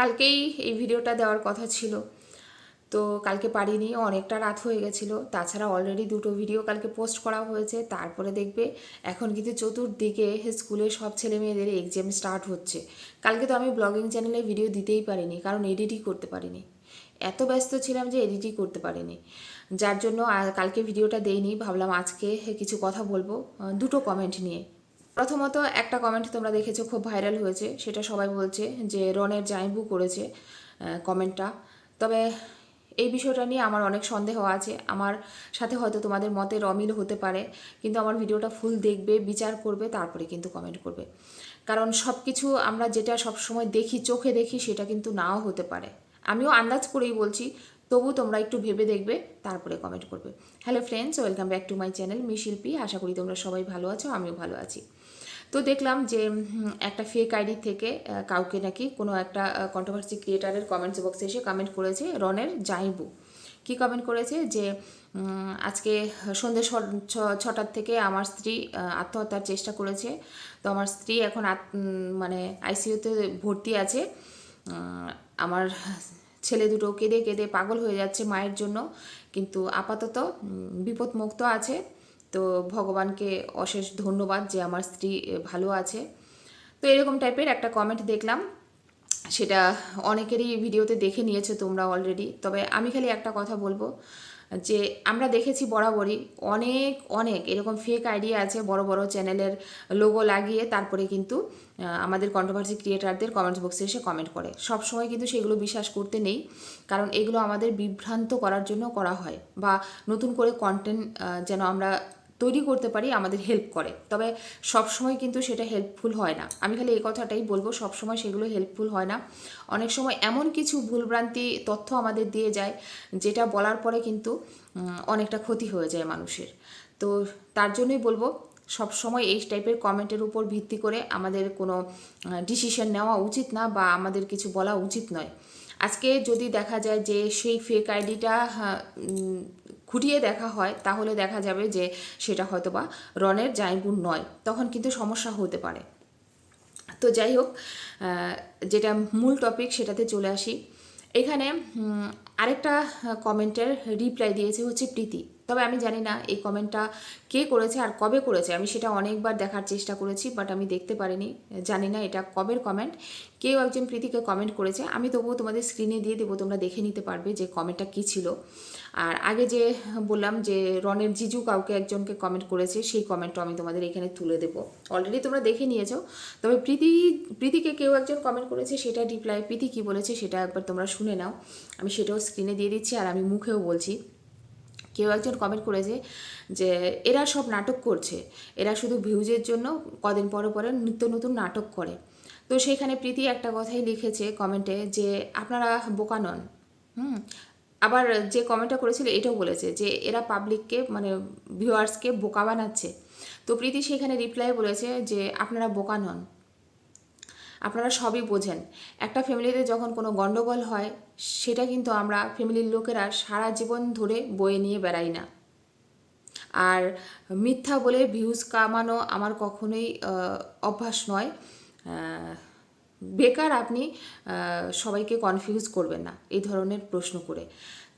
কালকেই এই ভিডিওটা দেওয়ার কথা ছিল। তো কালকে পারিনি, অনেকটা রাত হয়ে গেছিল। তাছাড়া অলরেডি দুটো ভিডিও কালকে পোস্ট করা হয়েছে। তারপরে দেখবে এখন কিন্তু চতুর্দিকে স্কুলের সব ছেলে মেয়েদের এক্সাম স্টার্ট হচ্ছে। কালকে তো আমি ব্লগিং চ্যানেলে ভিডিও দিতেই পারিনি, কারণ এডিটই করতে পারিনি। এত ব্যস্ত ছিলাম যে এডিটই করতে পারিনি। যার জন্য কালকে ভিডিওটা দেইনি। ভাবলাম আজকে কিছু কথা বলব দুটো কমেন্ট নিয়ে। প্রথমত একটা কমেন্ট তোমরা দেখেছ, খুব ভাইরাল হয়েছে, সেটা সবাই বলছে যে রনের জাইবু করেছে কমেন্টটা তবে এই বিষয়টা নিয়ে আমার অনেক সন্দেহ আছে। আমার সাথে হয়তো তোমাদের মতের অমিল হতে পারে, কিন্তু আমার ভিডিওটা ফুল দেখবে, বিচার করবে, তারপরে কিন্তু কমেন্ট করবে। কারণ সব কিছু আমরা যেটা সবসময় দেখি, চোখে দেখি, সেটা কিন্তু নাও হতে পারে। আমিও আন্দাজ করেই বলছি তবু তোমরা একটু ভেবে দেখবে, তারপরে কমেন্ট করবে। Hello friends welcome back to my channel me Shilpi, আশা করি তোমরা সবাই ভালো আছো, আমিও ভালো আছি। তো দেখলাম যে একটা ফেক আইডি থেকে কাউকে নাকি কোনো একটা কন্ট্রোভার্সি ক্রিয়েটারের কমেন্টস বক্সে এসে কমেন্ট করেছে রনের জাইবু। কি কমেন্ট করেছে? যে আজকে সন্ধ্যে ছটার থেকে আমার স্ত্রী আত্মহত্যার চেষ্টা করেছে। তো আমার স্ত্রী এখন মানে আইসিইউতে ভর্তি আছে। আমার ছেলে দুটো কেঁদে কেঁদে পাগল হয়ে যাচ্ছে মায়ের জন্য। কিন্তু আপাতত বিপদমুক্ত আছে। তো ভগবানকে অশেষ ধন্যবাদ যে আমার স্ত্রী ভালো আছে। তো এরকম টাইপের একটা কমেন্ট দেখলাম। সেটা অনেকেরই ভিডিওতে দেখে নিয়েছো তোমরা অলরেডি তবে আমি খালি একটা কথা বলব। যে আমরা দেখেছি বরাবরই অনেক অনেক এরকম ফেক আইডিয়া আছে, বড় বড় চ্যানেলের লোগো লাগিয়ে তারপরে কিন্তু আমাদের কন্ট্রোভার্সি ক্রিয়েটারদের কমেন্টস বক্সে এসে কমেন্ট করে। সব সময় কিন্তু সেগুলো বিশ্বাস করতে নেই, কারণ এগুলো আমাদের বিভ্রান্ত করার জন্য করা হয় বা নতুন করে কন্টেন্ট যেন আমরা তৈরি করতে পারি, আমাদের হেল্প করে। তবে সব সময় কিন্তু সেটা হেল্পফুল হয় না। আমি খালি এই কথাটাই বলব সব সময় সেগুলো হেল্পফুল হয় না। অনেক সময় এমন কিছু ভুলভ্রান্তি, তথ্য আমাদের দিয়ে যায়, যেটা বলার পরে কিন্তু অনেকটা ক্ষতি হয়ে যায় মানুষের। তো তার জন্যই বলব সব সময় এই টাইপের কমেন্টের উপর ভিত্তি করে আমাদের কোনো ডিসিশন নেওয়া উচিত না বা আমাদের কিছু বলা উচিত নয়। আজকে যদি দেখা যায় যে সেই ফেক আইডিটা খুঁটিয়ে দেখা হয়, তাহলে দেখা যাবে যে সেটা হয়তো বা রনের জাইনপুর নয়। তখন কিন্তু সমস্যা হতে পারে। তো যাই হোক যেটা মূল টপিক সেটাতে চলে আসি। এখানে আরেকটা কমেন্টের রিপ্লাই দিয়েছে হচ্ছে প্রীতি। তবে আমি জানি না এই কমেন্টটা কে করেছে আর কবে করেছে। আমি সেটা অনেকবার দেখার চেষ্টা করেছি বাট আমি দেখতে পারিনি। জানি না এটা কবের কমেন্ট কেউ একজন প্রীতিকে কমেন্ট করেছে। আমি তবুও তোমাদের স্ক্রিনে দিয়ে দেবো, তোমরা দেখে নিতে পারবে যে কমেন্টটা কী ছিল। আর আগে যে বললাম যে রনের জিজু কাউকে একজনকে কমেন্ট করেছে, সেই কমেন্টটা আমি তোমাদের এখানে তুলে দেবো। অলরেডি তোমরা দেখে নিয়েছো। তবে প্রীতি, প্রীতিকে কেউ একজন কমেন্ট করেছে, সেটা রিপ্লাই প্রীতি কী বলেছে সেটা একবার তোমরা শুনে নাও। আমি সেটাও স্ক্রিনে দিয়ে দিচ্ছি আর আমি মুখেও বলছি। কেউ একজন কমেন্ট করেছে যে, এরা সব নাটক করছে। এরা শুধু ভিউজের জন্য কদিন পরে পরে নিত্য নতুন নাটক করে। তো সেখানে প্রীতি একটা কথাই লিখেছে কমেন্টে যে, আপনারা বোকা নন। হুম? আবার যে কমেন্টটা করেছিল এটাও বলেছে যে, এরা পাবলিককে মানে ভিউয়ার্সকে বোকা বানাচ্ছে। তো প্রীতি সেখানে রিপ্লাই বলেছে যে, আপনারা বোকা নন। আপনারা সবই বোঝেন। একটা ফ্যামিলিতে যখন কোনো গণ্ডগোল হয়, সেটা কিন্তু আমরা ফ্যামিলির লোকেরা সারা জীবন ধরে বয়ে নিয়ে বেড়াই না। আর মিথ্যা বলে ভিউজ কামানো আমার কখনোই অভ্যাস নয়। বেকার আপনি সবাইকে কনফিউজ করবেন না এই ধরনের প্রশ্ন করে।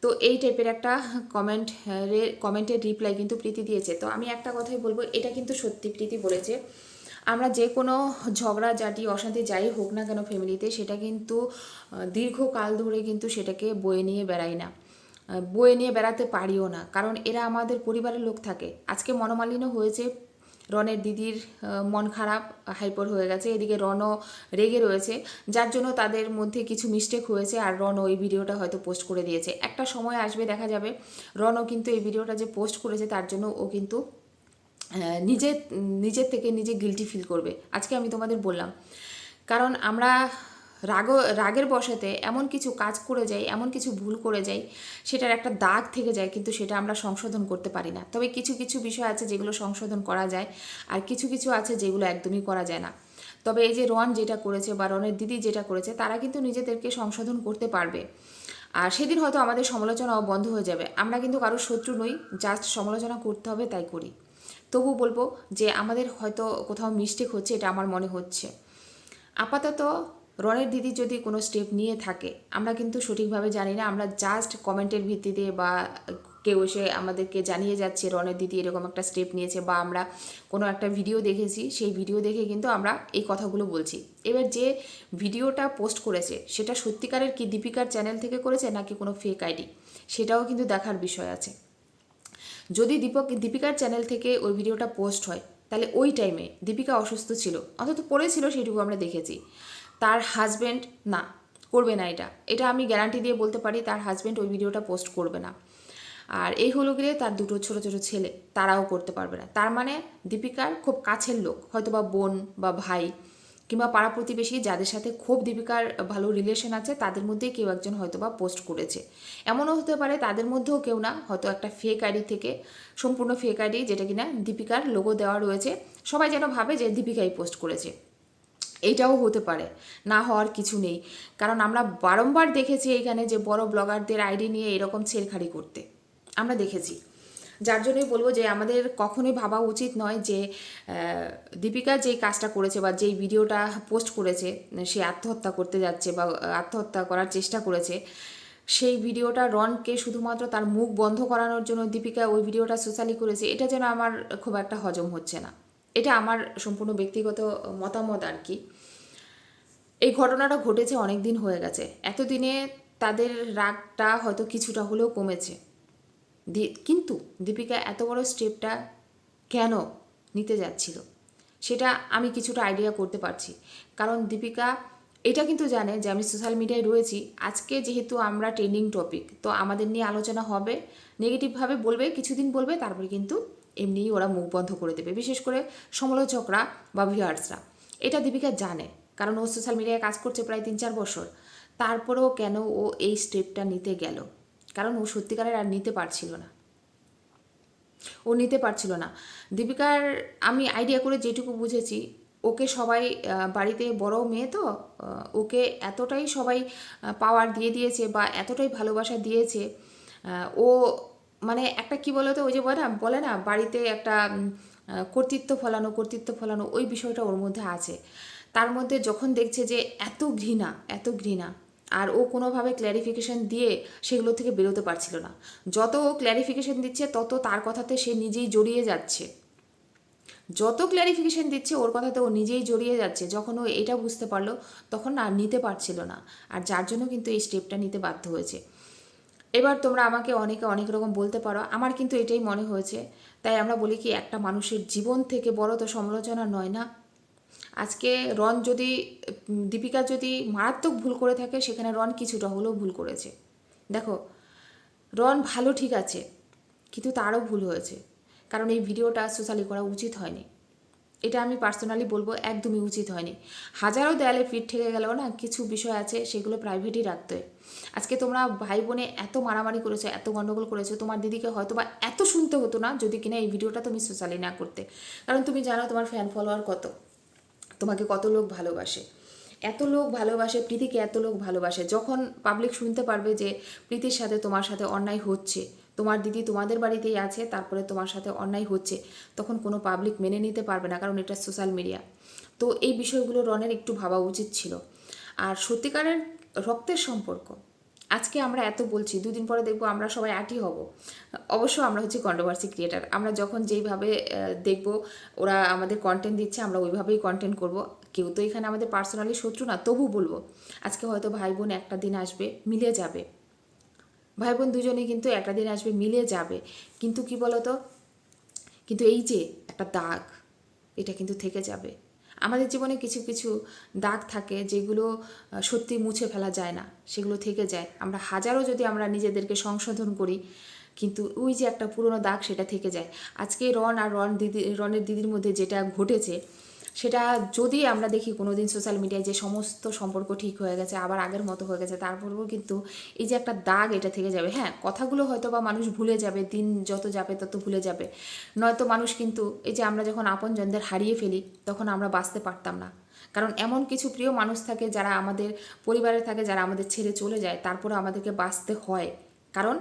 তো এই টাইপের একটা কমেন্ট কমেন্টের রিপ্লাই কিন্তু প্রীতি দিয়েছে। তো আমি একটা কথাই বলব, এটা কিন্তু সত্যি প্রীতি বলেছে। আমরা যে কোনো ঝগড়া, জাটি, অশান্তি যাই হোক না কেন ফ্যামিলিতে সেটা কিন্তু দীর্ঘকাল ধরে কিন্তু সেটাকে বয়ে নিয়ে বেড়াই না। বয়ে নিয়ে বেড়াতে পারিও না। কারণ এরা আমাদের পরিবারের লোক থাকে। আজকে মনোমালিন্য হয়েছে, রনের দিদির মন খারাপ হাইপার হয়ে গেছে, এদিকে রনও রেগে রয়েছে, যার জন্য তাদের মধ্যে কিছু মিস্টেক হয়েছে, আর রন ওই ভিডিওটা হয়তো পোস্ট করে দিয়েছে। একটা সময় আসবে, দেখা যাবে, রনও কিন্তু এই ভিডিওটা যে পোস্ট করেছে, তার জন্য ও কিন্তু নিজে, নিজের থেকে নিজে গিলটি ফিল করবে। আজকে আমি তোমাদের বললাম। কারণ আমরা রাগ, রাগের বসাতে এমন কিছু কাজ করে যাই, এমন কিছু ভুল করে যাই, সেটার একটা দাগ থেকে যায়, কিন্তু সেটা আমরা সংশোধন করতে পারি না। তবে কিছু কিছু বিষয় আছে যেগুলো সংশোধন করা যায়, আর কিছু কিছু আছে যেগুলো একদমই করা যায় না। তবে এই যে রন যেটা করেছে বা রনের দিদি যেটা করেছে, তারা কিন্তু নিজেদেরকে সংশোধন করতে পারবে। আর সেদিন হয়তো আমাদের সমালোচনাও বন্ধ হয়ে যাবে। আমরা কিন্তু কারোর শত্রু নই জাস্ট সমালোচনা করতে হবে, তাই করি। তবু বলব যে আমাদের হয়তো কোথাও মিস্টেক হচ্ছে, এটা আমার মনে হচ্ছে। আপাতত রনের দিদি যদি কোনো স্টেপ নিয়ে থাকে, আমরা কিন্তু সঠিকভাবে জানি না, আমরা জাস্ট কমেন্টের ভিত্তিতে বা কেউ এসে আমাদেরকে জানিয়ে যাচ্ছে রনের দিদি এরকম একটা স্টেপ নিয়েছে বা আমরা কোনো একটা ভিডিও দেখেছি, সেই ভিডিও দেখে কিন্তু আমরা এই কথাগুলো বলছি। এবার যে ভিডিওটা পোস্ট করেছে, সেটা সত্যিকারের কি দীপিকার চ্যানেল থেকে করেছে নাকি কোনো ফেক আইডি সেটাও কিন্তু দেখার বিষয় আছে। যদি দীপক দীপিকার চ্যানেল থেকে ওই ভিডিওটা পোস্ট হয়, তাহলে ওই টাইমে দীপিকা অসুস্থ ছিল, অন্তত পড়েছিল সেটুকু আমরা দেখেছি। তার হাজব্যান্ড না, করবে না এটা। এটা আমি গ্যারান্টি দিয়ে বলতে পারি, তার হাজব্যান্ড ওই ভিডিওটা পোস্ট করবে না। আর এই হলো গিয়ে তার দুটো ছোট ছোট ছেলে, তারাও করতে পারবে না। তার মানে দীপিকার খুব কাছের লোক হয়তো বা বোন বা ভাই কিংবা পাড়া প্রতিবেশী যাদের সাথে খুব দীপিকার ভালো রিলেশন আছে, তাদের মধ্যেই কেউ একজন হয়তো বা পোস্ট করেছে। এমনও হতে পারে তাদের মধ্যেও কেউ না, হয়তো একটা ফেক আইডি থেকে, সম্পূর্ণ ফেক আইডি যেটা কিনা দীপিকার লোগো দেওয়া রয়েছে, সবাই যেন ভাবে যে দীপিকাই পোস্ট করেছে। এইটাও হতে পারে, না হওয়ার কিছু নেই। কারণ আমরা বারংবার দেখেছি এইখানে যে বড় ব্লগারদের আইডি নিয়ে এরকম ছেলখাড়ি করতে। আমরা দেখেছি। যার জন্যই বলব যে আমাদের কখনোই ভাবা উচিত নয় যে দীপিকা যেই কাজটা করেছে বা যেই ভিডিওটা পোস্ট করেছে, সে আত্মহত্যা করতে যাচ্ছে বা আত্মহত্যা করার চেষ্টা করেছে, সেই ভিডিওটা রনকে শুধুমাত্র তার মুখ বন্ধ করানোর জন্য দীপিকা ওই ভিডিওটা সোশ্যালি করেছে, এটা যেন আমার খুব একটা হজম হচ্ছে না। এটা আমার সম্পূর্ণ ব্যক্তিগত মতামত আর কি। এই ঘটনাটা ঘটেছে অনেক দিন হয়ে গেছে। এতদিনে তাদের রাগটা হয়তো কিছুটা হলেও কমেছে। কিন্তু দীপিকা এত বড় স্টেপটা কেন নিতে যাচ্ছিল? সেটা আমি কিছুটা আইডিয়া করতে পারছি। কারণ দীপিকা এটা কিন্তু জানে যে আমি সোশ্যাল মিডিয়ায় রয়েছি। আজকে যেহেতু আমরা ট্রেন্ডিং টপিক তো আমাদের নিয়ে আলোচনা হবে নেগেটিভভাবে বলবে, কিছুদিন বলবে, তারপরে কিন্তু এমনিই ওরা মুখ বন্ধ করে দেবে। বিশেষ করে সমালোচকরা বা ভিউয়ার্সরা এটা দীপিকা জানে, কারণ ও সোশ্যাল মিডিয়ায় কাজ করছে প্রায় তিন চার বছর। তারপরেও কেন ও এই স্টেপটা নিতে গেল? কারণ ও সত্যিকারের আর নিতে পারছিল না। ও নিতে পারছিল না। দীপিকার আমি আইডিয়া করে যেটুকু বুঝেছি, ওকে সবাই বাড়িতে বড় মেয়ে তো ওকে এতটাই সবাই পাওয়ার দিয়ে দিয়েছে বা এতটাই ভালোবাসা দিয়েছে ও মানে একটা কি বলতো, ওই যে বলে না বলে না, বাড়িতে একটা কর্তৃত্ব ফলানো কর্তৃত্ব ফলানো, ওই বিষয়টা ওর মধ্যে আছে। তার মধ্যে যখন দেখছে যে এত ঘৃণা এত ঘৃণা আর ও কোনোভাবে ক্ল্যারিফিকেশন দিয়ে সেগুলো থেকে বেরোতে পারছিল না। যত ও ক্ল্যারিফিকেশন দিচ্ছে, তত তার কথাতে সে নিজেই জড়িয়ে যাচ্ছে। যত ক্ল্যারিফিকেশন দিচ্ছে, ওর কথাতে ও নিজেই জড়িয়ে যাচ্ছে। যখন ও এটা বুঝতে পারল, তখন আর নিতে পারছিল না। আর যার জন্য কিন্তু এই স্টেপটা নিতে বাধ্য হয়েছে। এবার তোমরা আমাকে অনেকে অনেক রকম বলতে পারো। আমার কিন্তু এটাই মনে হয়েছে। তাই আমরা বলি কি, একটা মানুষের জীবন থেকে বড় তো সমালোচনা নয় না? আজকে রন যদি, দীপিকা যদি মারাত্মক ভুল করে থাকে, সেখানে রন কিছুটা হলেও ভুল করেছে। দেখো রন ভালো ঠিক আছে, কিন্তু তারও ভুল হয়েছে। কারণ এই ভিডিওটা সোশ্যালি করা উচিত হয়নি। এটা আমি পার্সোনালি বলব, একদমই উচিত হয়নি। হাজারো দেয়ালে পিঠ ঠেকে গেলেও না কিছু বিষয় আছে, সেগুলো প্রাইভেটই রাখতে হয়। আজকে তোমরা ভাই বোনে এত মারামারি করেছ, এত গণ্ডগোল করেছ, তোমার দিদিকে হয়তো বা এত শুনতে হতো না, যদি কিনা এই ভিডিওটা তুমি সোশ্যালি না করতে। কারণ তুমি জানো তোমার ফ্যান ফলোয়ার কত। তোমাকে কত লোক ভালোবাসে। এত লোক ভালোবাসে, প্রীতিকে এত লোক ভালোবাসে। যখন পাবলিক শুনতে পারবে যে প্রীতির সাথে তোমার সাথে অন্যায় হচ্ছে, তোমার দিদি তোমাদের বাড়িতেই আছে, তারপরে তোমার সাথে অন্যায় হচ্ছে, তখন কোনো পাবলিক মেনে নিতে পারবে না, কারণ এটা সোশ্যাল মিডিয়া তো এই বিষয়গুলো রনের একটু ভাবা উচিত ছিল। আর সত্যিকারের রক্তের সম্পর্ক আজকে আমরা এত বলছি, দুদিন পরে দেখব আমরা সবাই আটই হব। অবশ্য আমরা হচ্ছে কন্ট্রোভার্সি ক্রিয়েটার আমরা যখন যেইভাবে দেখব, ওরা আমাদের কন্টেন্ট দিচ্ছে, আমরা ওইভাবেই কন্টেন্ট করব। কেউ তো এখানে আমাদের পার্সোনালি শত্রু না, তবু বলব, আজকে হয়তো ভাই বোন একটা দিন আসবে, মিলে যাবে। ভাই বোন দুজনেই কিন্তু একটা দিন আসবে, মিলে যাবে। কিন্তু কি বলতো? কিন্তু এই যে একটা দাগ, এটা কিন্তু থেকে যাবে। আমাদের জীবনে কিছু কিছু দাগ থাকে যেগুলো সত্যি মুছে ফেলা যায় না, সেগুলো থেকে যায়। আমরা হাজারো যদি আমরা নিজেদেরকে সংশোধন করি, কিন্তু ওই যে একটা পুরনো দাগ সেটা থেকে যায়। আজকে রন আর রন দিদি, রনের দিদির মধ্যে যেটা ঘটেছে সেটা যদি আমরা দেখি কোনো দিন সোশ্যাল মিডিয়ায় যে সমস্ত সম্পর্ক ঠিক হয়ে গেছে, আবার আগের মতো হয়ে গেছে তারপরেও কিন্তু এই যে একটা দাগ এটা থেকে যাবে। হ্যাঁ কথাগুলো হয়তো বা মানুষ ভুলে যাবে, দিন যত যাবে তত ভুলে যাবে। নয়তো মানুষ কিন্তু এই যে আমরা যখন আপনজনদের হারিয়ে ফেলি, তখন আমরা বাঁচতে পারতাম না। কারণ এমন কিছু প্রিয় মানুষ থাকে যারা আমাদের পরিবারে থাকে, যারা আমাদের ছেড়ে চলে যায় তারপরে আমাদেরকে বাঁচতে হয়। কারণ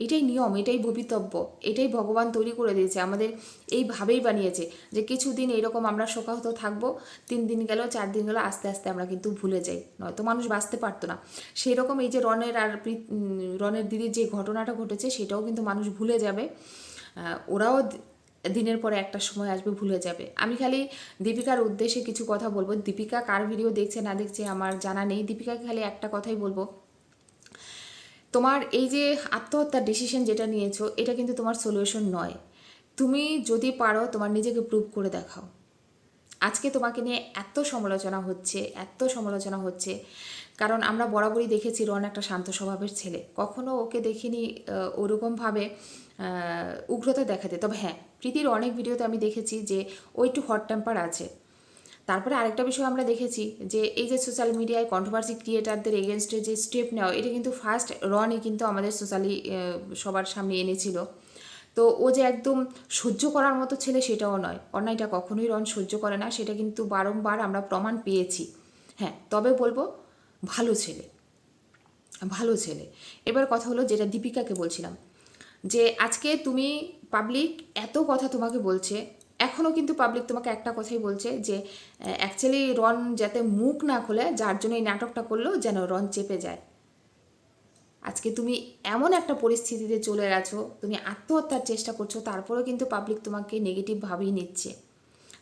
এটাই নিয়ম, এটাই ভবিতব্য, এটাই ভগবান তৈরি করে দিয়েছে, আমাদের এইভাবেই বানিয়েছে যে কিছুদিন এরকম আমরা শোকাহত থাকব, তিন দিন গেল, চার দিন গেল, আস্তে আস্তে আমরা কিন্তু ভুলে যাই। নয়তো মানুষ বাঁচতে পারতো না। সেই রকম এই যে রনের আর রনের দিদির যে ঘটনাটা ঘটেছে, সেটাও কিন্তু মানুষ ভুলে যাবে। ওরাও দিনের পরে একটা সময় আসবে, ভুলে যাবে। আমি খালি দীপিকার উদ্দেশ্যে কিছু কথা বলব। দীপিকা কার ভিডিও দেখছে, না দেখছে, আমার জানা নেই। দীপিকাকে খালি একটা কথাই বলব। তোমার এই যে আত্মহত্যার ডিসিশন যেটা নিয়েছো, এটা কিন্তু তোমার সলিউশন নয়। তুমি যদি পারো, তোমার নিজেকে প্রুভ করে দেখাও। আজকে তোমাকে নিয়ে এত সমালোচনা হচ্ছে, এত সমালোচনা হচ্ছে। কারণ আমরা বরাবরই দেখেছি রন একটা শান্ত স্বভাবের ছেলে। কখনো ওকে দেখিনি ওরকমভাবে উগ্রতা দেখাতে। তবে হ্যাঁ প্রীতির অনেক ভিডিওতে আমি দেখেছি যে ও একটু হট টেম্পার আছে। তারপরে আরেকটা বিষয় আমরা দেখেছি যে এই যে সোশ্যাল মিডিয়ায় কন্ট্রোভার্সি ক্রিয়েটারদের এগেনস্টে যে স্টেপ নেওয়া, এটা কিন্তু ফার্স্ট রনই কিন্তু আমাদের সোশ্যালি সবার সামনে এনেছিল। তো ও যে একদম সহ্য করার মতো ছেলে সেটাও নয়। অন্যায়টা কখনোই রন সহ্য করে না, সেটা কিন্তু বারংবার আমরা প্রমাণ পেয়েছি। হ্যাঁ তবে বলব, ভালো ছেলে। ভালো ছেলে। এবার কথা হলো যেটা দীপিকাকে বলছিলাম, যে আজকে তুমি পাবলিক এত কথা তোমাকে বলছে এখনও কিন্তু পাবলিক তোমাকে একটা কথাই বলছে যে অ্যাকচুয়ালি রন যাতে মুখ না খোলে, যার জন্য এই নাটকটা করল, যেন রন চেপে যায়। আজকে তুমি এমন একটা পরিস্থিতিতে চলে গেছো, তুমি আত্মহত্যার চেষ্টা করছ, তারপরেও কিন্তু পাবলিক তোমাকে নেগেটিভ নেগেটিভভাবেই নিচ্ছে।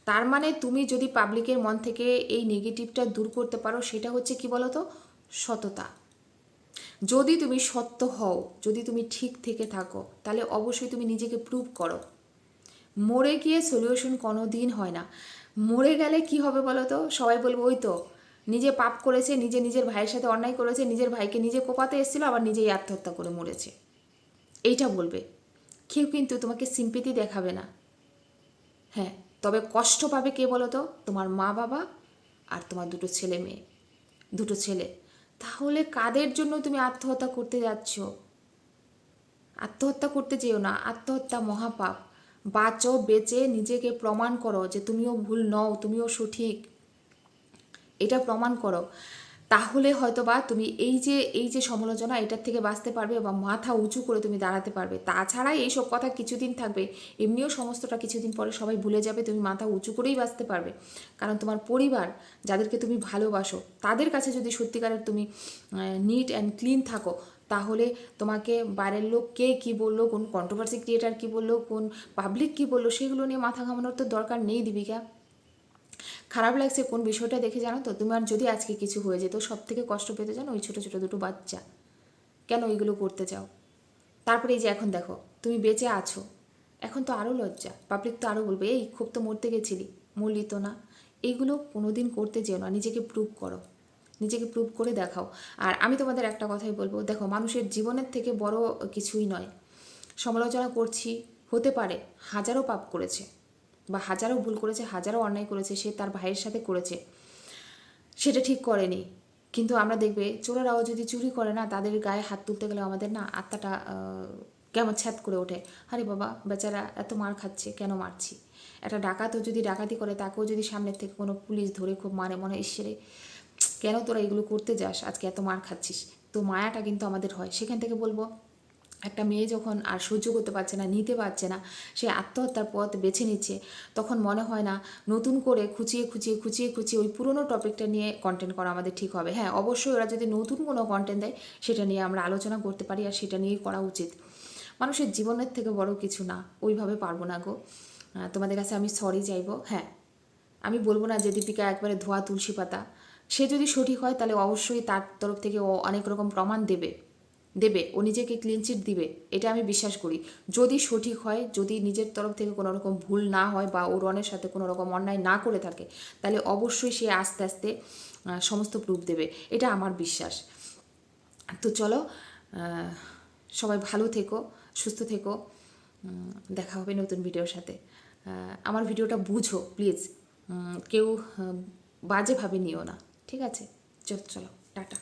তার মানে তুমি যদি পাবলিকের মন থেকে এই নেগেটিভটা দূর করতে পারো, সেটা হচ্ছে কি বলো তো সততা। যদি তুমি সত্য হও, যদি তুমি ঠিক থেকে থাকো, তাহলে অবশ্যই তুমি নিজেকে প্রুভ করো। মরে গিয়ে সলিউশন কোনো দিন হয় না। মরে গেলে কি হবে বলো তো সবাই বলব, ওই তো, নিজে পাপ করেছে, নিজে নিজের ভাইয়ের সাথে অন্যায় করেছে, নিজের ভাইকে নিজে কোপাতে এসেছিল, আবার নিজেই আত্মহত্যা করে মরেছে। এইটা বলবে। কেউ কিন্তু তোমাকে সিম্পিতি দেখাবে না। হ্যাঁ তবে কষ্ট পাবে কে বলো তো তোমার মা বাবা আর তোমার দুটো ছেলে মেয়ে, দুটো ছেলে। তাহলে কাদের জন্য তুমি আত্মহত্যা করতে যাচ্ছ? আত্মহত্যা করতে যেও না। আত্মহত্যা মহাপাপ। বাঁচো, বেঁচে নিজেকে প্রমাণ করো যে তুমিও ভুল নও, তুমিও সঠিক। এটা প্রমাণ করো। তাহলে হয়তোবা তুমি এই যে এই যে সমালোচনা, এটার থেকে বাঁচতে পারবে বা মাথা উঁচু করে তুমি দাঁড়াতে পারবে। তাছাড়া এইসব কথা কিছুদিন থাকবে। এমনিও সমস্তটা কিছুদিন পরে সবাই ভুলে যাবে, তুমি মাথা উঁচু করেই বাঁচতে পারবে। কারণ তোমার পরিবার, যাদেরকে তুমি ভালোবাসো, তাদের কাছে যদি সত্যিকারের তুমি নিট অ্যান্ড ক্লিন থাকো তাহলে তোমাকে বাইরের লোক কে কী বলল, কোন কন্ট্রোভার্সি ক্রিয়েটার কী বলল, কোন পাবলিক কী বলল, সেগুলো নিয়ে মাথা ঘামানোর তো দরকার নেই দীপিকা। খারাপ লাগছে কোন বিষয়টা দেখে জানো তো? তোমার যদি আজকে কিছু হয়ে যেত সব থেকে কষ্ট পেতে জানো ওই ছোটো ছোটো দুটো বাচ্চা। কেন ওইগুলো করতে চাও? তারপরে এই যে এখন দেখো, তুমি বেঁচে আছো। এখন তো আরও লজ্জা পাবলিক তো আরও বলবে, এই খুব তো মরতে গেছিলি, মরলি তো না। এইগুলো কোনোদিন করতে যেও না, নিজেকে প্রুভ করো। নিজেকে প্রুভ করে দেখাও। আর আমি তোমাদের একটা কথাই বলব, দেখো মানুষের জীবনের থেকে বড় কিছুই নয়। সমালোচনা করছি, হতে পারে হাজারো পাপ করেছে বা হাজারো ভুল করেছে, হাজারো অন্যায় করেছে, সে তার ভাইয়ের সাথে করেছে, সেটা ঠিক করেনি। কিন্তু আমরা দেখবে চোরেরাও যদি চুরি করে না, তাদের গায়ে হাত তুলতে গেলে আমাদের না আত্মাটা কেমন ছ্যাদ করে ওঠে। আরে বাবা, বেচারা এত মার খাচ্ছে, কেন মারছি? একটা ডাকাতও যদি ডাকাতি করে, তাকেও যদি সামনের থেকে কোনো পুলিশ ধরে খুব মানে মনে ঈশ্বরে কেন তোরা এগুলো করতে যাস? আজকে এত মার খাচ্ছিস। তো মায়াটা কিন্তু আমাদের হয়। সেখান থেকে বলব, একটা মেয়ে যখন আর সহ্য করতে পারছে না, নিতে পারছে না, সে আত্মহত্যার পথ বেছে নিচ্ছে, তখন মনে হয় না নতুন করে খুঁচিয়ে খুঁচিয়ে খুঁচিয়ে খুঁচিয়ে ওই পুরনো টপিকটা নিয়ে কন্টেন্ট করা আমাদের ঠিক হবে। হ্যাঁ অবশ্যই ওরা যদি নতুন কোনো কন্টেন্ট দেয়, সেটা নিয়ে আমরা আলোচনা করতে পারি আর সেটা নিয়েই করা উচিত। মানুষের জীবনের থেকে বড় কিছু না, ওইভাবে পারব না গো। তোমাদের কাছে আমি সরি চাইব। হ্যাঁ আমি বলব না যে দীপিকা একবারে ধোয়া তুলসী পাতা। সে যদি সঠিক হয়, তাহলে অবশ্যই তার তরফ থেকে ও অনেক রকম প্রমাণ দেবে। দেবে, ও নিজেকে ক্লিনচিট দিবে, এটা আমি বিশ্বাস করি। যদি সঠিক হয়, যদি নিজের তরফ থেকে কোনো রকম ভুল না হয় বা ও রনের সাথে কোনো রকম অন্যায় না করে থাকে, তাহলে অবশ্যই সে আস্তে আস্তে সমস্ত প্রুফ দেবে। এটা আমার বিশ্বাস। তো চলো সবাই ভালো থেকো, সুস্থ থেকো। দেখা হবে নতুন ভিডিওর সাথে। আমার ভিডিওটা বুঝো প্লিজ কেউ বাজেভাবে নিও না। ঠিক আছে? চলো চলো টাটা।